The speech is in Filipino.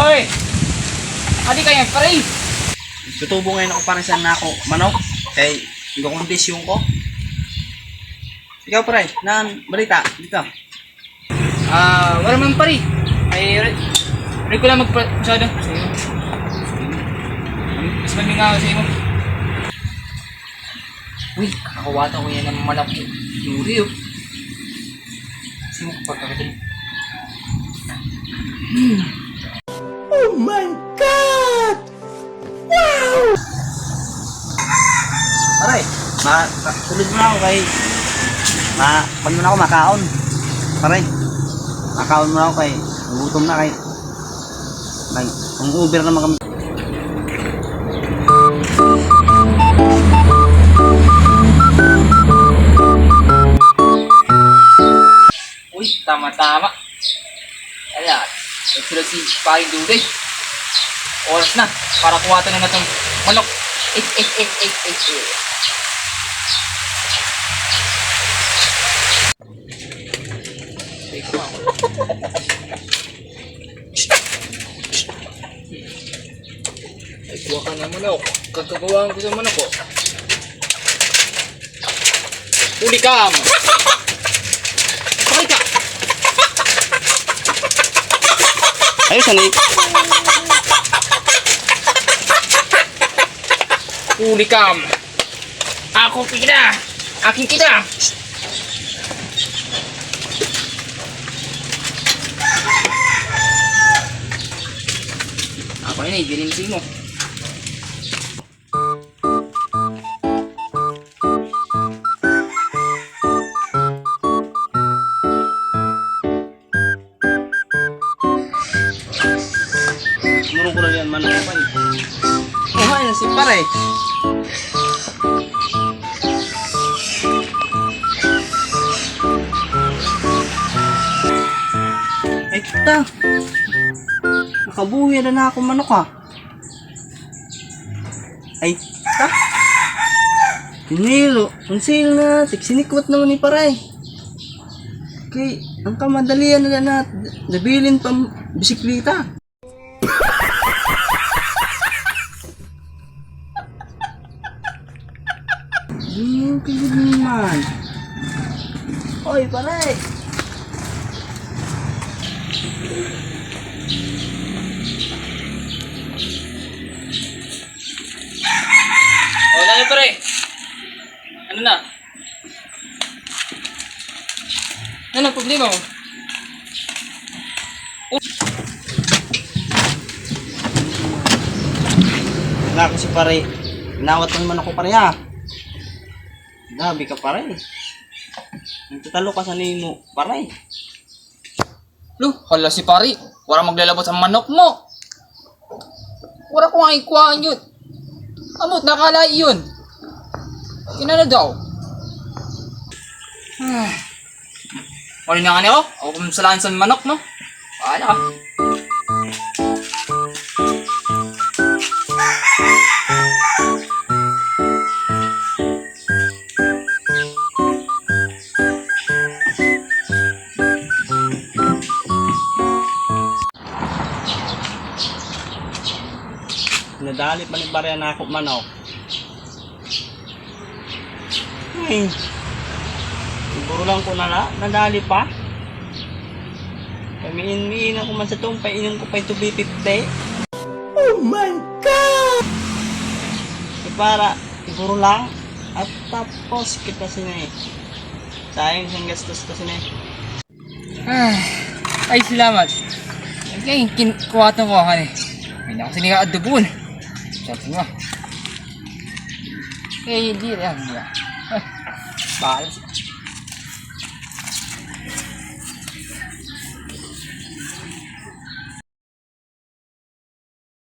Hoy! Adi kayo, pare! Tutubo ngayon ako para sa nako manok. Kay kondisyon ko. Ikaw pre, nan balita dito. Ah, wala man pare. Ay, Ray ko lang iyo. Mas mami nga ako sa iyo. Uy, kakawata ko yan ng malaki. Yuri oh. Kasi mo pagkakadali. Ma tulog mo ako kay ma pag mo na ako makaon. Aray. Makaon mo na ako kay gutom na kay Nag, ang Uber naman kami. Uy, tama-tama. Ayan. Nagsulog si Paring Duday. Oras na para kuwatan na na itong manok. Eh, eh, eh, eh, eh, eh. Ay, kuha ka na manok. Kagagawa ko sa manok ko. Huli ka! Pakay ka! Ayos ani. Huli kam! Ako kita! Akin kita! Ako na eh, bininsin mo. Murong ko lang yan manok pa eh. Oh, ayun si pare. Ta. Nakabuhi na na ako manok ha. Ay, ta. Nilo, ang sale na, tiksinikwat naman ni paray. Okay, ang kamadalian na na, nabilin pang bisikleta. Yung pilid naman. O, dahil pare. Ano na? Ano ang problema mo? Wala ko si pare. Nawat naman ako pare ha. Gabi ka pare. Nagtatalo ka sa nino pare. Lo, hala si pari. Wala maglalabot sa manok mo. Wala ko nga ikuhaan yun. Amot, nakala yun. Kinano daw? Wala na nga niyo? Ako kung salahan sa manok, no? Wala ka. Nadalit man ni pare na ako manok. Ay. Siguro lang ko na na, nadali pa. Kamiin-miin ako man sa itong painom ko pa ito B50. Oh my God! E para, siguro lang. At tapos kita sinay. Sayang siyang gastos kasi na Ah, ay, salamat. Ay, kinkuwatan ko ako, eh. Hindi ako sininga adubon. Sabi mo. Eh, hindi rin. Hindi